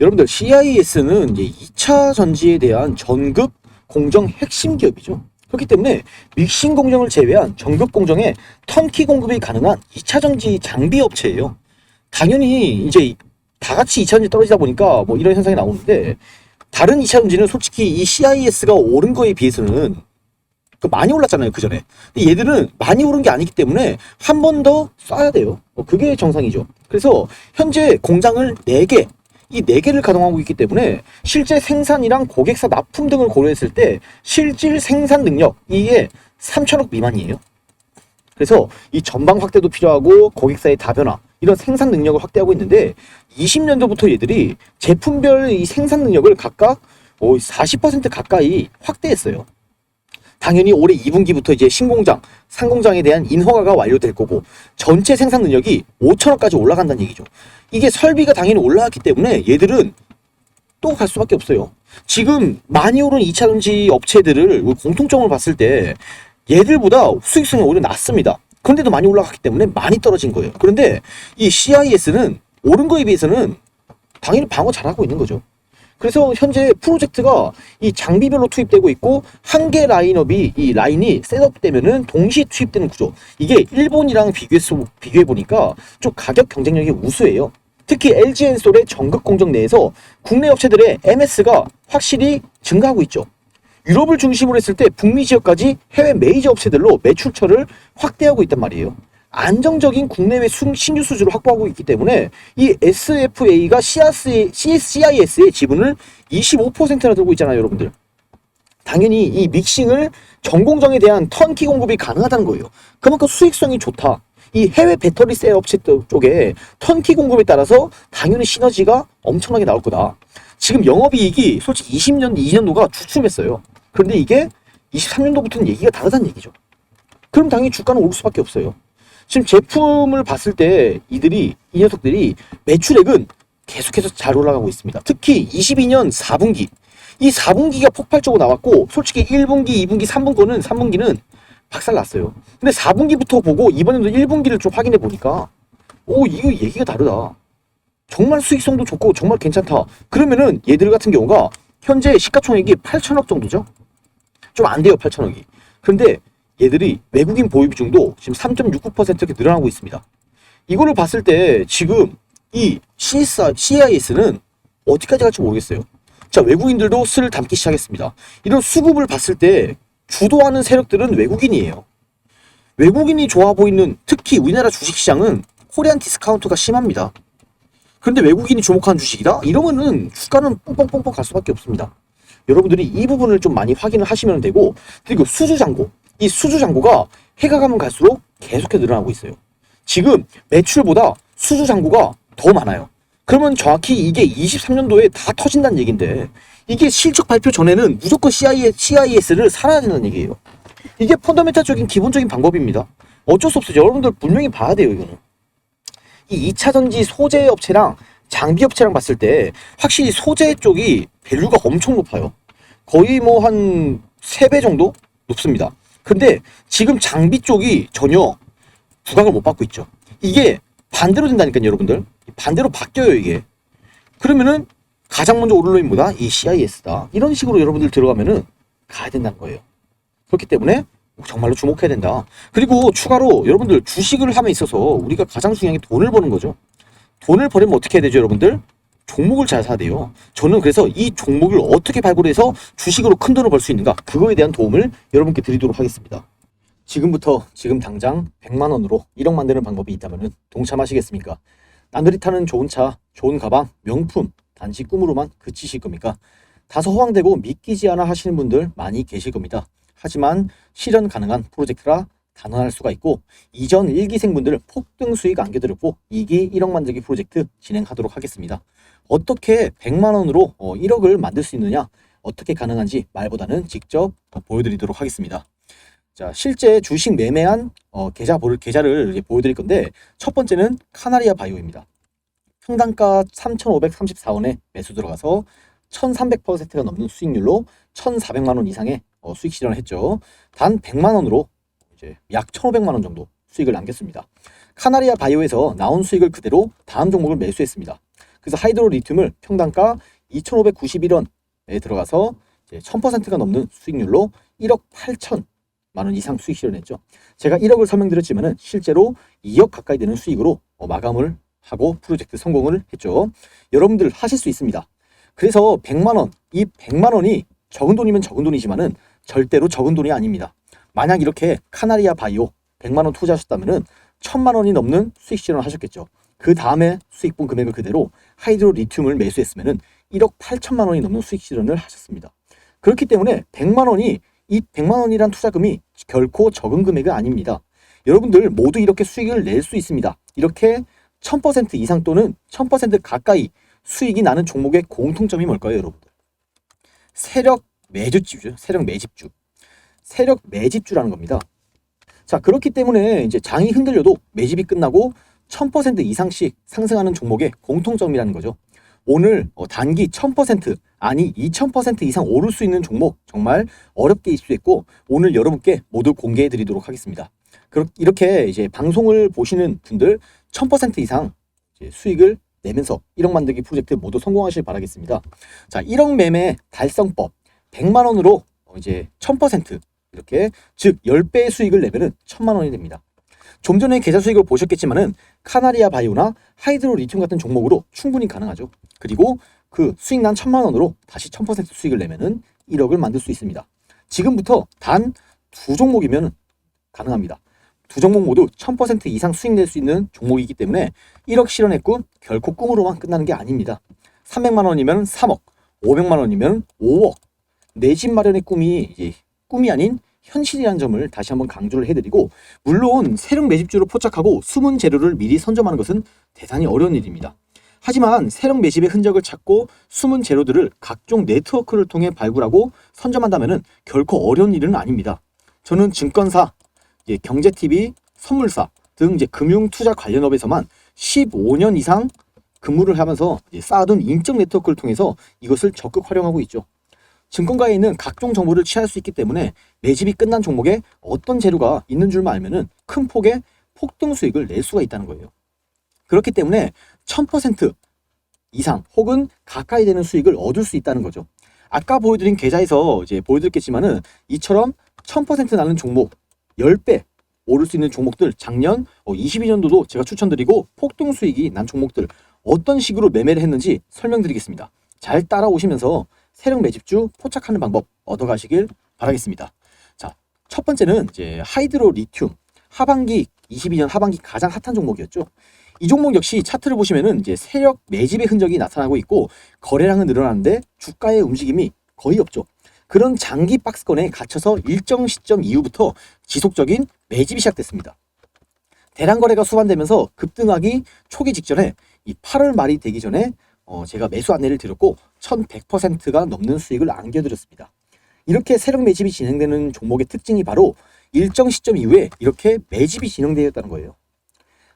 여러분들 CIS는 이제 2차 전지에 대한 전극 공정 핵심 기업이죠. 그렇기 때문에 믹싱 공정을 제외한 전극 공정에 턴키 공급이 가능한 2차 전지 장비 업체예요. 당연히 이제 다 같이 2차 전지 떨어지다 보니까 뭐 이런 현상이 나오는데 다른 2차 전지는 솔직히 이 CIS가 오른 거에 비해서는 그 많이 올랐잖아요 그 전에. 근데 얘들은 많이 오른 게 아니기 때문에 한 번 더 쏴야 돼요. 어, 그게 정상이죠. 그래서 현재 공장을 4개 이 네 개를 가동하고 있기 때문에 실제 생산이랑 고객사 납품 등을 고려했을 때 실질 생산 능력 이게 3천억 미만이에요. 그래서 이 전방 확대도 필요하고 고객사의 다변화 이런 생산 능력을 확대하고 있는데 20년도부터 얘들이 제품별 이 생산 능력을 각각 40% 가까이 확대했어요. 당연히 올해 2분기부터 이제 신공장, 상공장에 대한 인허가가 완료될 거고 전체 생산 능력이 5천억까지 올라간다는 얘기죠. 이게 설비가 당연히 올라갔기 때문에 얘들은 또 갈 수밖에 없어요. 지금 많이 오른 2차 전지 업체들을 공통점을 봤을 때 얘들보다 수익성이 오히려 낮습니다. 그런데도 많이 올라갔기 때문에 많이 떨어진 거예요. 그런데 이 CIS는 오른 거에 비해서는 당연히 방어 잘하고 있는 거죠. 그래서 현재 프로젝트가 이 장비별로 투입되고 있고 한 개 라인업이 이 라인이 셋업되면은 동시에 투입되는 구조. 이게 일본이랑 비교해서 비교해 보니까 좀 가격 경쟁력이 우수해요. 특히 LG 엔솔의 전극 공정 내에서 국내 업체들의 MS가 확실히 증가하고 있죠. 유럽을 중심으로 했을 때 북미 지역까지 해외 메이저 업체들로 매출처를 확대하고 있단 말이에요. 안정적인 국내외 수- 신규 수주를 확보하고 있기 때문에 이 SFA가 CIS의 지분을 25%나 들고 있잖아요, 여러분들. 당연히 이 믹싱을 전공정에 대한 턴키 공급이 가능하다는 거예요. 그만큼 수익성이 좋다. 이 해외 배터리 셀 업체 쪽에 턴키 공급에 따라서 당연히 시너지가 엄청나게 나올 거다. 지금 영업이익이 솔직히 20년, 2년도가 주춤했어요. 그런데 이게 23년도부터는 얘기가 다르다는 얘기죠. 그럼 당연히 주가는 오를 수밖에 없어요. 지금 제품을 봤을 때 이들이 이 녀석들이 매출액은 계속해서 잘 올라가고 있습니다. 특히 22년 4분기 이 4분기가 폭발적으로 나왔고 솔직히 1분기, 2분기, 3분기 거는 3분기는 박살 났어요. 근데 4분기부터 보고 이번에도 1분기를 좀 확인해 보니까 오 이거 얘기가 다르다. 정말 수익성도 좋고 정말 괜찮다. 그러면은 얘들 같은 경우가 현재 시가총액이 8천억 정도죠. 좀 안 돼요 8천억이. 그런데 얘들이 외국인 보유 비중도 지금 3.69% 이렇게 늘어나고 있습니다. 이거를 봤을 때 지금 이 CIS는 어디까지 갈지 모르겠어요. 자, 외국인들도 슬 담기 시작했습니다. 이런 수급을 봤을 때 주도하는 세력들은 외국인이에요. 외국인이 좋아 보이는 특히 우리나라 주식시장은 코리안 디스카운트가 심합니다. 그런데 외국인이 주목하는 주식이다? 이러면은 주가는 뽕뽕뽕뽕 갈 수밖에 없습니다. 여러분들이 이 부분을 좀 많이 확인을 하시면 되고 그리고 수주 잔고 이 수주 잔고가 해가 가면 갈수록 계속해서 늘어나고 있어요. 지금 매출보다 수주 잔고가 더 많아요. 그러면 정확히 이게 23년도에 다 터진다는 얘기인데 이게 실적 발표 전에는 무조건 CIS를 살아야 된다는 얘기예요. 이게 펀더멘탈적인 기본적인 방법입니다. 어쩔 수 없어요. 여러분들 분명히 봐야 돼요, 이거는. 이 2차 전지 소재 업체랑 장비 업체랑 봤을 때 확실히 소재 쪽이 밸류가 엄청 높아요. 거의 뭐 한 3배 정도 높습니다. 근데 지금 장비 쪽이 전혀 부각을 못 받고 있죠. 이게 반대로 된다니까요, 여러분들. 반대로 바뀌어요, 이게. 그러면은 가장 먼저 오를 놈이 뭐다? 이 CIS다. 이런 식으로 여러분들 들어가면은 가야 된다는 거예요. 그렇기 때문에 정말로 주목해야 된다. 그리고 추가로 여러분들 주식을 함에 있어서 우리가 가장 중요한 게 돈을 버는 거죠. 돈을 버리면 어떻게 해야 되죠, 여러분들? 종목을 잘 사야 돼요. 저는 그래서 이 종목을 어떻게 발굴해서 주식으로 큰 돈을 벌 수 있는가 그거에 대한 도움을 여러분께 드리도록 하겠습니다. 지금부터 지금 당장 100만 원으로 1억 만드는 방법이 있다면 동참하시겠습니까? 남들이 타는 좋은 차, 좋은 가방, 명품 단지 꿈으로만 그치실 겁니까? 다소 허황되고 믿기지 않아 하시는 분들 많이 계실 겁니다. 하지만 실현 가능한 프로젝트라 단언할 수가 있고 이전 1기생분들 폭등 수익 안겨드렸고 2기 1억 만들기 프로젝트 진행하도록 하겠습니다. 어떻게 100만 원으로 1억을 만들 수 있느냐 어떻게 가능한지 말보다는 직접 어, 보여드리도록 하겠습니다. 자 실제 주식 매매한 어, 계좌를 이제 보여드릴 건데 첫 번째는 카나리아 바이오입니다. 평단가 3,534원에 매수 들어가서 1,300%가 넘는 수익률로 1,400만 원 이상의 어, 수익 실현을 했죠. 단 100만 원으로 이제 약 1,500만 원 정도 수익을 남겼습니다. 카나리아 바이오에서 나온 수익을 그대로 다음 종목을 매수했습니다. 그래서 하이드로 리튬을 평당가 2,591원에 들어가서 1,000%가 넘는 수익률로 1억 8천만 원 이상 수익 실현했죠. 제가 1억을 설명드렸지만은 실제로 2억 가까이 되는 수익으로 어, 마감을 하고 프로젝트 성공을 했죠. 여러분들 하실 수 있습니다. 그래서 100만 원, 이 100만 원이 적은 돈이면 적은 돈이지만은 절대로 적은 돈이 아닙니다. 만약 이렇게 카나리아 바이오 100만 원 투자하셨다면은 1000만 원이 넘는 수익 실현을 하셨겠죠. 그 다음에 수익분 금액을 그대로 하이드로 리튬을 매수했으면은 1억 8천만 원이 넘는 수익 실현을 하셨습니다. 그렇기 때문에 100만 원이 이 100만 원이란 투자금이 결코 적은 금액은 아닙니다. 여러분들 모두 이렇게 수익을 낼 수 있습니다. 이렇게 1000% 이상 또는 1000% 가까이 수익이 나는 종목의 공통점이 뭘까요, 여러분들? 세력 매주주죠. 세력 매집주. 세력 매집주라는 겁니다. 자, 그렇기 때문에 이제 장이 흔들려도 매집이 끝나고 1000% 이상씩 상승하는 종목의 공통점이라는 거죠. 오늘 어, 단기 1000% 아니 2000% 이상 오를 수 있는 종목 정말 어렵게 입수했고 오늘 여러분께 모두 공개해 드리도록 하겠습니다. 이렇게 이제 방송을 보시는 분들 1000% 이상 수익을 내면서 1억 만들기 프로젝트 모두 성공하실 바라겠습니다. 자, 1억 매매 달성법 100만 원으로 어, 이제 1000% 이렇게 즉 10배의 수익을 내면은 1000만 원이 됩니다. 좀 전에 계좌 수익을 보셨겠지만은 카나리아 바이오나 하이드로 리튬 같은 종목으로 충분히 가능하죠. 그리고 그 수익 난 천만 원으로 다시 1000% 수익을 내면은 1억을 만들 수 있습니다. 지금부터 단 두 종목이면 가능합니다. 두 종목 모두 1000% 이상 수익 낼 수 있는 종목이기 때문에 1억 실현의 꿈 결코 꿈으로만 끝나는 게 아닙니다. 300만 원이면 3억, 500만 원이면 5억. 내 집 마련의 꿈이 꿈이 아닌 현실이라는 점을 다시 한번 강조를 해드리고 물론 세력 매집주로 포착하고 숨은 재료를 미리 선점하는 것은 대단히 어려운 일입니다. 하지만 세력 매집의 흔적을 찾고 숨은 재료들을 각종 네트워크를 통해 발굴하고 선점한다면 결코 어려운 일은 아닙니다. 저는 증권사, 이제 경제TV, 선물사 등 이제 금융 투자 관련 업에서만 15년 이상 근무를 하면서 쌓아둔 인적 네트워크를 통해서 이것을 적극 활용하고 있죠. 증권가에 있는 각종 정보를 취할 수 있기 때문에 매집이 끝난 종목에 어떤 재료가 있는 줄만 알면은 큰 폭의 폭등 수익을 낼 수가 있다는 거예요. 그렇기 때문에 1000% 이상 혹은 가까이 되는 수익을 얻을 수 있다는 거죠. 아까 보여드린 계좌에서 이제 보여드렸겠지만은 이처럼 1000% 나는 종목 10배 오를 수 있는 종목들 작년 22년도도 제가 추천드리고 폭등 수익이 난 종목들 어떤 식으로 매매를 했는지 설명드리겠습니다. 잘 따라오시면서 세력 매집주 포착하는 방법 얻어가시길 바라겠습니다. 자, 첫 번째는 이제 하이드로 리튬 하반기 22년 하반기 가장 핫한 종목이었죠. 이 종목 역시 차트를 보시면은 이제 세력 매집의 흔적이 나타나고 있고 거래량은 늘어나는데 주가의 움직임이 거의 없죠. 그런 장기 박스권에 갇혀서 일정 시점 이후부터 지속적인 매집이 시작됐습니다. 대량 거래가 수반되면서 급등하기 초기 직전에 이 8월 말이 되기 전에 어, 제가 매수 안내를 드렸고 1100%가 넘는 수익을 안겨드렸습니다. 이렇게 세력 매집이 진행되는 종목의 특징이 바로 일정 시점 이후에 이렇게 매집이 진행되었다는 거예요.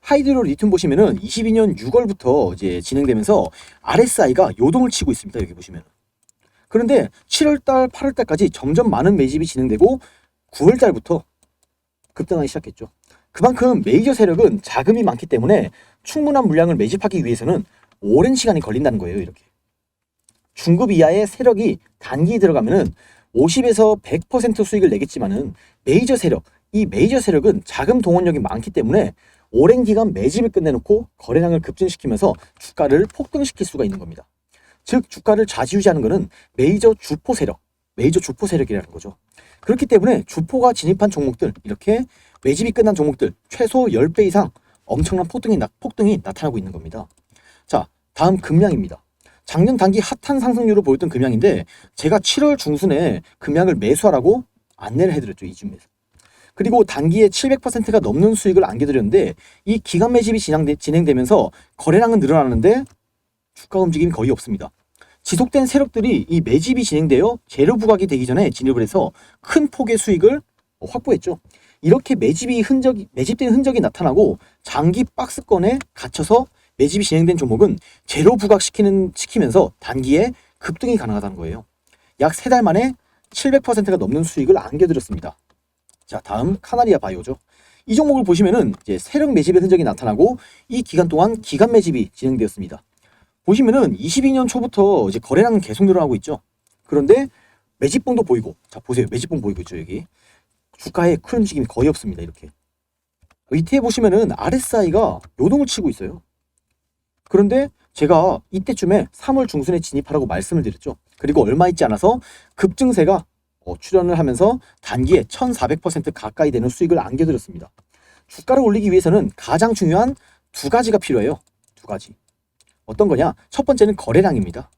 하이드로 리튬 보시면은 22년 6월부터 이제 진행되면서 RSI가 요동을 치고 있습니다. 여기 보시면. 그런데 7월달, 8월달까지 점점 많은 매집이 진행되고 9월달부터 급등하기 시작했죠. 그만큼 메이저 세력은 자금이 많기 때문에 충분한 물량을 매집하기 위해서는 오랜 시간이 걸린다는 거예요. 이렇게. 중급 이하의 세력이 단기에 들어가면은 50에서 100% 수익을 내겠지만은 메이저 세력, 이 메이저 세력은 자금 동원력이 많기 때문에 오랜 기간 매집을 끝내놓고 거래량을 급증시키면서 주가를 폭등시킬 수가 있는 겁니다. 즉 주가를 좌지우지하는 것은 메이저 주포 세력, 메이저 주포 세력이라는 거죠. 그렇기 때문에 주포가 진입한 종목들 이렇게 매집이 끝난 종목들 최소 10배 이상 엄청난 폭등이, 나, 폭등이 나타나고 있는 겁니다. 자, 다음 금량입니다. 작년 단기 핫한 상승률을 보였던 금양인데 제가 7월 중순에 금양을 매수하라고 안내를 해드렸죠 이쯤에서 그리고 단기에 700%가 넘는 수익을 안겨드렸는데 이 기간 매집이 진행되, 진행되면서 거래량은 늘어나는데 주가 움직임이 거의 없습니다. 지속된 세력들이 이 매집이 진행되어 재료 부각이 되기 전에 진입을 해서 큰 폭의 수익을 확보했죠. 이렇게 매집이 흔적이 매집된 흔적이 나타나고 장기 박스권에 갇혀서 매집이 진행된 종목은 재료 부각시키는 시키면서 단기에 급등이 가능하다는 거예요. 약 세 달 만에 700%가 넘는 수익을 안겨드렸습니다. 자, 다음 카나리아 바이오죠. 이 종목을 보시면은 이제 세력 매집의 흔적이 나타나고 이 기간 동안 기간 매집이 진행되었습니다. 보시면은 22년 초부터 이제 거래량은 계속 늘어나고 있죠. 그런데 매집봉도 보이고, 자 보세요, 매집봉 보이고 있죠 여기. 주가에 큰 움직임이 거의 없습니다 이렇게. 밑에 보시면은 RSI가 요동을 치고 있어요. 그런데 제가 이때쯤에 3월 중순에 진입하라고 말씀을 드렸죠. 그리고 얼마 있지 않아서 급증세가 어, 출현을 하면서 단기에 1400% 가까이 되는 수익을 안겨드렸습니다. 주가를 올리기 위해서는 가장 중요한 두 가지가 필요해요. 두 가지. 어떤 거냐? 첫 번째는 거래량입니다.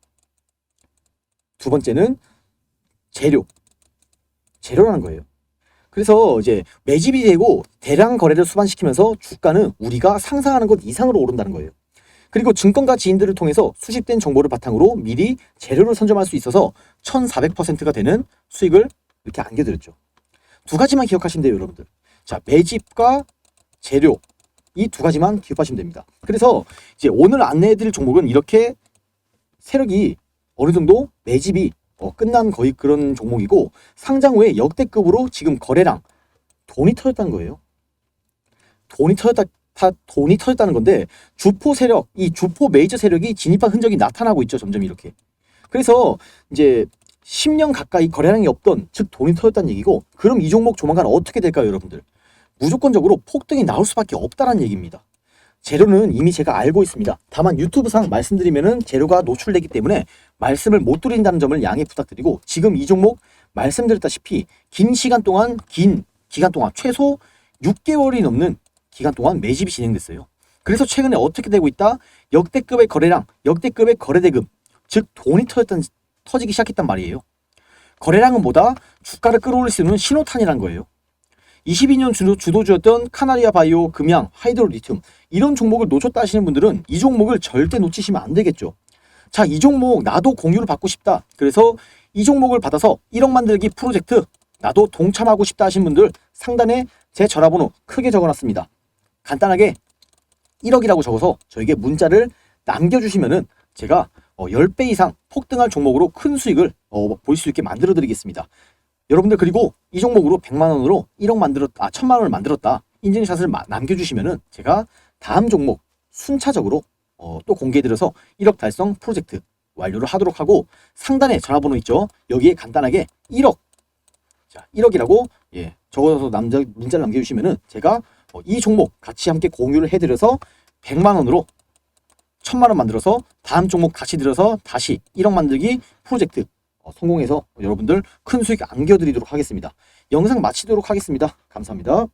두 번째는 재료. 재료라는 거예요. 그래서 이제 매집이 되고 대량 거래를 수반시키면서 주가는 우리가 상상하는 것 이상으로 오른다는 거예요. 그리고 증권가 지인들을 통해서 수집된 정보를 바탕으로 미리 재료를 선점할 수 있어서 1400%가 되는 수익을 이렇게 안겨드렸죠. 두 가지만 기억하시면 돼요, 여러분들. 자, 매집과 재료. 이 두 가지만 기억하시면 됩니다. 그래서 이제 오늘 안내해드릴 종목은 이렇게 세력이 어느 정도 매집이 어, 끝난 거의 그런 종목이고 상장 후에 역대급으로 지금 거래량 돈이 터졌다는 거예요. 돈이 터졌다, 다 돈이 터졌다는 건데 주포 세력, 이 주포 메이저 세력이 진입한 흔적이 나타나고 있죠. 점점 이렇게. 그래서 이제 10년 가까이 거래량이 없던 즉 돈이 터졌다는 얘기고 그럼 이 종목 조만간 어떻게 될까요, 여러분들? 무조건적으로 폭등이 나올 수밖에 없다는 얘기입니다. 재료는 이미 제가 알고 있습니다. 다만 유튜브상 말씀드리면은 재료가 노출되기 때문에 말씀을 못 드린다는 점을 양해 부탁드리고 지금 이 종목 말씀드렸다시피 긴 시간 동안 긴 기간 동안 최소 6개월이 넘는 기간 동안 매집이 진행됐어요. 그래서 최근에 어떻게 되고 있다? 역대급의 거래량, 역대급의 거래대금, 즉 돈이 터졌던 터지기 시작했단 말이에요. 거래량은 뭐다? 주가를 끌어올릴 수 있는 신호탄이란 거예요. 22년 주도, 주도 주였던 카나리아 바이오, 금양, 하이드로 리튬 이런 종목을 놓쳤다 하시는 분들은 이 종목을 절대 놓치시면 안 되겠죠. 자, 이 종목 나도 공유를 받고 싶다. 그래서 이 종목을 받아서 1억 만들기 프로젝트 나도 동참하고 싶다 하신 분들 상단에 제 전화번호 크게 적어놨습니다. 간단하게 1억이라고 적어서 저에게 문자를 남겨주시면은 제가 어, 10배 이상 폭등할 종목으로 큰 수익을 어, 볼 수 있게 만들어 드리겠습니다. 여러분들 그리고 이 종목으로 100만 원으로 1억 만들었 아 1000만 원을 만들었다. 인증샷을 마- 남겨주시면은 제가 다음 종목 순차적으로 어, 또 공개해드려서 1억 달성 프로젝트 완료를 하도록 하고 상단에 전화번호 있죠. 여기에 간단하게 1억 자 1억이라고 예 적어서 남자 문자를 남겨주시면은 제가 어, 이 종목 같이 함께 공유를 해드려서 100만 원으로 1000만 원 만들어서 다음 종목 같이 들어서 다시 1억 만들기 프로젝트 어, 성공해서 여러분들 큰 수익 안겨드리도록 하겠습니다. 영상 마치도록 하겠습니다. 감사합니다.